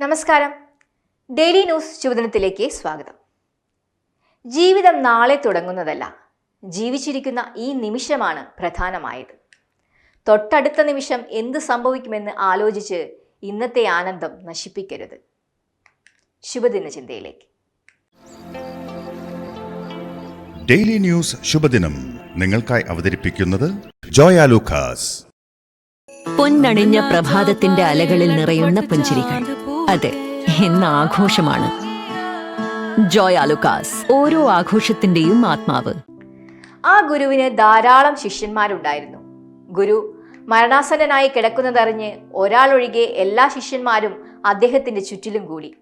നമസ്കാരം. Daily news ശുഭദിനത്തിലേക്ക് സ്വാഗതം. ജീവിതം നാളെ തുടങ്ങുന്നതല്ല ജീവിച്ചിരിക്കുന്ന ഈ നിമിഷമാണ് പ്രധാനമായത്. തൊട്ടടുത്ത നിമിഷം എന്ത് സംഭവിക്കുമെന്ന് ആലോചിച്ച് ഇന്നത്തെ ആനന്ദം നശിപ്പിക്കരുത്. ശുഭദിന ചിന്തയിലേക്ക്. ഡെയിലി ന്യൂസ് ശുഭദിനം നിങ്ങൾക്കായി അവതരിപ്പിക്കുന്നത് ജോയ ലൂക്കാസ്. പൊന്നണിഞ്ഞ പ്രഭാതത്തിന്റെ അലകളിൽ നിറയുന്ന പുഞ്ചിരികൾ. അതെ എന്ന ആഘോഷമാണ്. ജോയ് ആലുക്കാസ് ഓരോ ആഘോഷത്തിന്റെയും ആത്മാവ്. ആ ഗുരുവിന് ധാരാളം ശിഷ്യന്മാരുണ്ടായിരുന്നു. ഗുരു മരണാസന്നനായി കിടക്കുന്നതറിഞ്ഞ് ഒരാളൊഴികെ എല്ലാ ശിഷ്യന്മാരും അദ്ദേഹത്തിന്റെ ചുറ്റിലും കൂടി.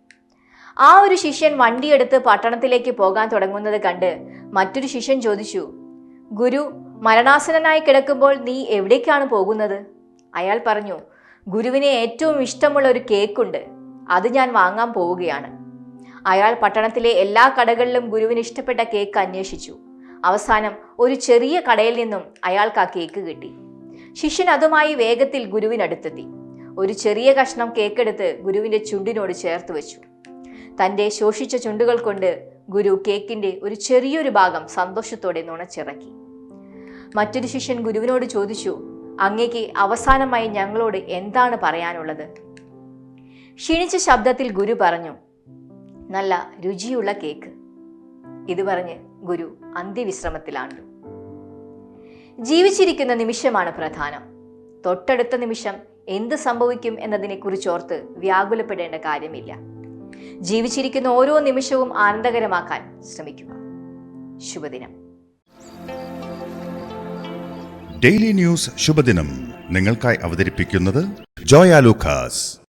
ആ ഒരു ശിഷ്യൻ വണ്ടിയെടുത്ത് പട്ടണത്തിലേക്ക് പോകാൻ തുടങ്ങുന്നത് കണ്ട് മറ്റൊരു ശിഷ്യൻ ചോദിച്ചു ഗുരു മരണാസനനായി കിടക്കുമ്പോൾ നീ എവിടേക്കാണ് പോകുന്നത്? അയാൾ പറഞ്ഞു ഗുരുവിന് ഏറ്റവും ഇഷ്ടമുള്ള ഒരു കേക്കുണ്ട്. അത് ഞാൻ വാങ്ങാൻ പോവുകയാണ്. അയാൾ പട്ടണത്തിലെ എല്ലാ കടകളിലും ഗുരുവിന് ഇഷ്ടപ്പെട്ട കേക്ക് അന്വേഷിച്ചു. അവസാനം ഒരു ചെറിയ കടയിൽ നിന്നും അയാൾക്ക് ആ കേക്ക് കിട്ടി. ശിഷ്യൻ അതുമായി വേഗത്തിൽ ഗുരുവിനടുത്തെത്തി. ഒരു ചെറിയ കഷ്ണം കേക്കെടുത്ത് ഗുരുവിന്റെ ചുണ്ടിനോട് ചേർത്ത് വെച്ചു. തന്റെ ശോഷിച്ച ചുണ്ടുകൾ കൊണ്ട് ഗുരു കേക്കിന്റെ ഒരു ചെറിയൊരു ഭാഗം സന്തോഷത്തോടെ നുണച്ചിറക്കി. മറ്റൊരു ശിഷ്യൻ ഗുരുവിനോട് ചോദിച്ചു അങ്ങേക്ക് അവസാനമായി ഞങ്ങളോട് എന്താണ് പറയാനുള്ളത്? ക്ഷീണിച്ച ശബ്ദത്തിൽ ഗുരു പറഞ്ഞു നല്ല രുചിയുള്ള കേക്ക്. ഇത് പറഞ്ഞ് ഗുരു അന്ത്യവിശ്രമത്തിലാണ്ടു ജീവിച്ചിരിക്കുന്ന നിമിഷമാണ് പ്രധാനം. തൊട്ടടുത്ത നിമിഷം എന്ത് സംഭവിക്കും എന്നതിനെക്കുറിച്ചോർത്ത് വ്യാകുലപ്പെടേണ്ട കാര്യമില്ല. ജീവിച്ചിരിക്കുന്ന ഓരോ നിമിഷവും ആനന്ദകരമാക്കാൻ ശ്രമിക്കുക. ശുഭദിനം. ഡെയിലി ന്യൂസ് ശുഭദിനം നിങ്ങൾക്കായി അവതരിപ്പിക്കുന്നത് ജോയ ലൂക്കാസ്.